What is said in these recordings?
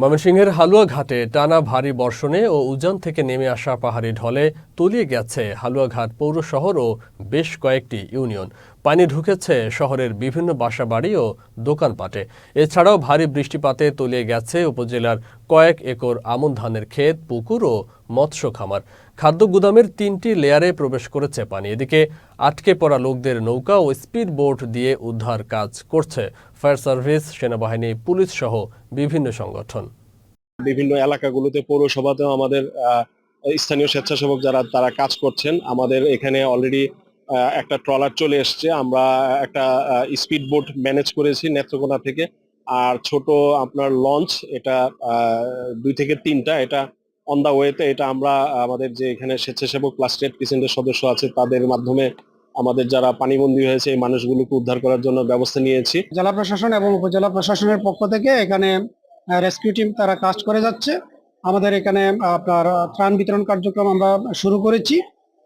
ময়মনসিংহের হালুয়াঘাটে টানা ভারী বর্ষণে ও উজান থেকে নেমে আসা পাহাড়ি ঢলে তলিয়ে গেছে হালুয়াঘাট পৌর শহর ও বেশ কয়েকটি ইউনিয়ন। পানি ঢুকেছে শহরের বিভিন্ন বাসাবাড়ি ও দোকানপাটে। এছাড়াও ভারী বৃষ্টিপাতে তলিয়ে গেছে উপজেলার কয়েক একর আমন ধানের ক্ষেত, পুকুর ও মৎস্য খামার। খাদ্য গুদামের তিনটি লেয়ারে প্রবেশ করেছে পানি। এদিকে আটকে পড়া লোকদের নৌকা ও স্পিড বোট দিয়ে উদ্ধার কাজ করছে ফায়ার সার্ভিস, সেনাবাহিনী, পুলিশ সহ বিভিন্ন সংগঠন। বিভিন্ন এলাকাগুলোতে পৌরসভাতেও আমাদের স্থানীয় স্বেচ্ছাসেবক যারা, তারা কাজ করছেন। আমাদের এখানে অলরেডি একটা ট্রলার চলে এসছে। আমরা একটা স্পিড বোট ম্যানেজ করেছি নেত্রকোনা থেকে। আর ছোট আপনার লঞ্চ, এটা দুই থেকে তিনটা। এটা অন দা ওয়েতে এটা আমরা, আমাদের যে এখানে স্বেচ্ছাসেবক প্লাস রেড ক্রিসেন্টের সদস্য আছে, তাদের মাধ্যমে আমাদের যারা পানিবন্দী হয়েছে, এই মানুষগুলোকে উদ্ধার করার জন্য ব্যবস্থা নিয়েছি। জেলা প্রশাসন এবং উপজেলা প্রশাসনের পক্ষ থেকে এখানে রেস্কিউ টিম তারা কাজ করে যাচ্ছে। আমাদের এখানে আপনার ত্রাণ বিতরণ কার্যক্রম আমরা শুরু করেছি।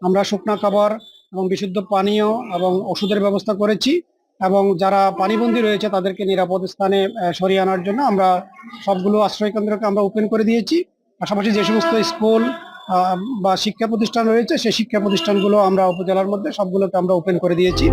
আমরা শুকনা খাবার এবং বিশুদ্ধ পানীয় এবং ওষুধের ব্যবস্থা করেছি এবং যারা পানিবন্দী রয়েছে, তাদেরকে নিরাপদ স্থানে সরিয়ে আনার জন্য আমরা সবগুলো আশ্রয় কেন্দ্রকে আমরা ওপেন করে দিয়েছি। পাশাপাশি যে সমস্ত স্কুল বা শিক্ষা প্রতিষ্ঠান রয়েছে, সেই শিক্ষা প্রতিষ্ঠানগুলো আমরা উপজেলার মধ্যে সবগুলোকে আমরা ওপেন করে দিয়েছি।